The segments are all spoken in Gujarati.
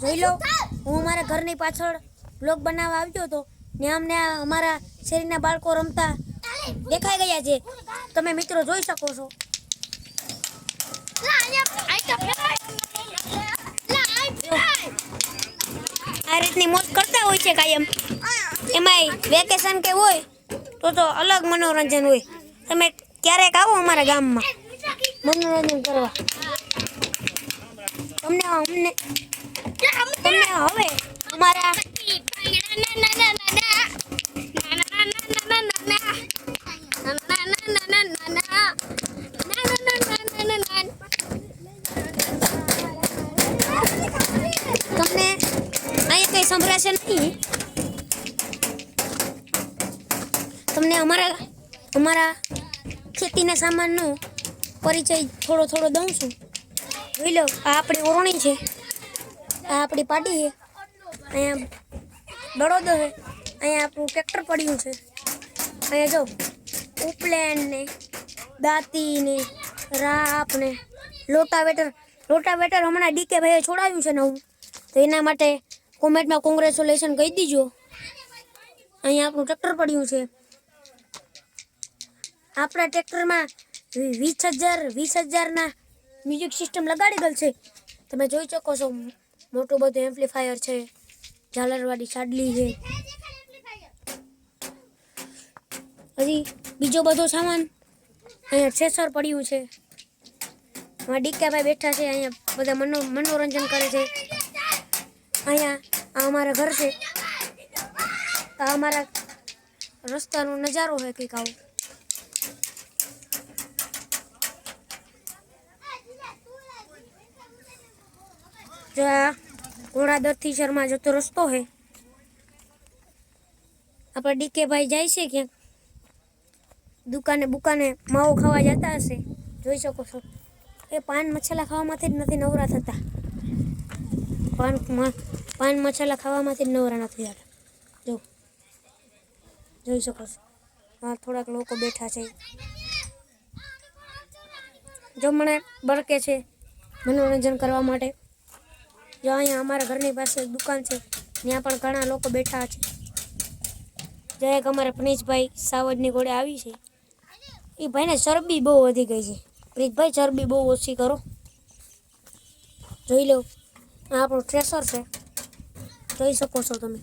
જોઈ લો, હું મારા ઘરની પાછળ બ્લોગ બનાવવા આવ્યો હતો, ને અમને અમારા શેરીના બાળકો રમતા દેખાઈ ગયા છે. તમે મિત્રો જોઈ શકો છો. આ રીતની મોજ કરતા હોય છે કાયમ. એમાંય વેકેશન કે હોય, તો તો અલગ મનોરંજન હોય. તમે ક્યારેક આવો અમારા ગામમાં. મનોરંજન કરવા. તમને, અમને તમને હવે? અમારા તમને અહીંયા કંઈ સંભળાશે નહીં? તમને અમારા અમારા ખેતીના સામાનનો પરિચય થોડો થોડો દઉં છું. જોઈ લો, આ આપણી ઓરણી છે. આ આપણી પાટી છે. અહીંયા બળોદો છે. અહીંયા આપણું ટ્રેક્ટર પડ્યું છે. અહીંયા જો ઉપલેન ને દાંતી ને રાપ ને લોટાવેટર લોટાવેટર હમણાં ડીકે ભાઈએ છોડાવ્યું છે નવું. તો એના માટે કોમેન્ટમાં કોંગ્રેચ્યુલેશન કહી દીજો. અહીંયા આપણું ટ્રેક્ટર પડ્યું છે. આપણા ટ્રેક્ટરમાં વીસ હજાર, વીસ હજારના મ્યુઝિક સિસ્ટમ લગાડી ગયેલ છે. તમે જોઈ શકો છો. મોટું બધું એમ્પ્લીફાયર છે. ઝાલરવાળી સાડલી છે. હજી બીજો બધો સામાન અહીંયા છેસર પડ્યું છે. આમાં ડીકાભાઈ બેઠા છે, અહીંયા બધા મનો, મનોરંજન કરે છે. અહીંયા આ અમારા ઘર છે. આ અમારા રસ્તાનો નજારો છે કંઈક આવો. જો આ ઘોડાદરથી શર્મા જતો રસ્તો છે આપણે ડીકે ભાઈ જાય છે ક્યાંક? દુકાને બુકાને માવો ખાવા જતા હશે. જોઈ શકો છો. એ પાન મસાલા ખાવામાંથી જ નથી નવરા થતા. પાન પાન મસાલા ખાવામાંથી જ નવરા નથી થતા. જો, જોઈ શકો છો. હા, થોડાક લોકો બેઠા છે. જો મને બળકે છે મનોરંજન કરવા માટે. જો અહીંયા અમારા ઘરની પાસે દુકાન છે, ત્યાં પણ ઘણા લોકો બેઠા છે. જે એક અમારા પનીશભાઈ સાવજની ઘોડે આવી છે. એ ભાઈને ચરબી બહુ વધી ગઈ છે. પ્રીતભાઈ, ચરબી બહુ ઓછી કરો. જોઈ લો, આ આપણું ટ્રેસર છે. જોઈ શકો છો તમે.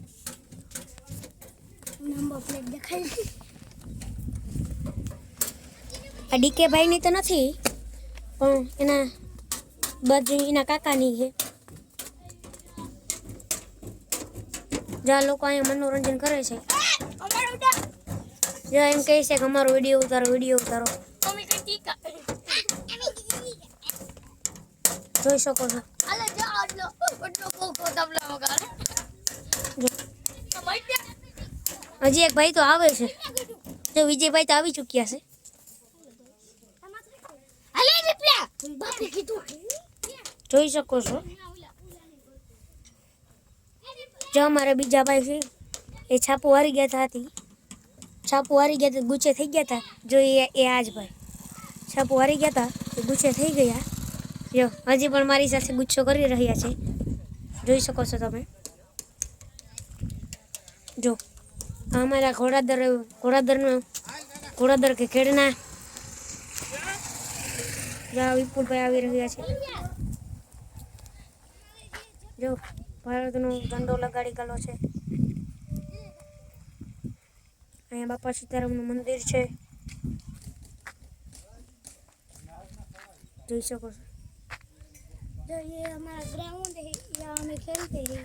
આ ડીકે ભાઈની તો નથી, પણ એના બાજુ એના કાકાની છે. જ્યાં લોકો અહીંયા મનોરંજન કરે છે. જ્યાં એમ કહે છે કે અમારો વીડિયો ઉતારો વીડિયો ઉતારો. જોઈ શકો છો. હજી એક ભાઈ તો આવે છે. જો વિજયભાઈ તો આવી ચૂક્યા છે. જોઈ શકો છો. જો અમારા બીજા ભાઈ છે. એ છાપું હારી ગયા હતા હતી છાપું હારી ગયા ગુચ્છે થઈ ગયા હતા જો એ એ આ જ ભાઈ. છાપું હારી ગયા હતા એ ગુચ્છે થઈ ગયા. જો, હજી પણ મારી સાથે ગુચ્છો કરી રહ્યા છે. જોઈ શકો છો તમે. જો, અમારા ઘોડાદર, ઘોડાદરનો, ઘોડાદર કે ખેડના. વિપુલભાઈ આવી રહ્યા છે. જો ભારતનો ઝંડો લગાડી ગયેલો છે અહીંયા બાપા સીતારામનું મંદિર છે જોઈ શકો છો जो ये हमारा ग्राउंड है यहाँ हमें खेलते हैं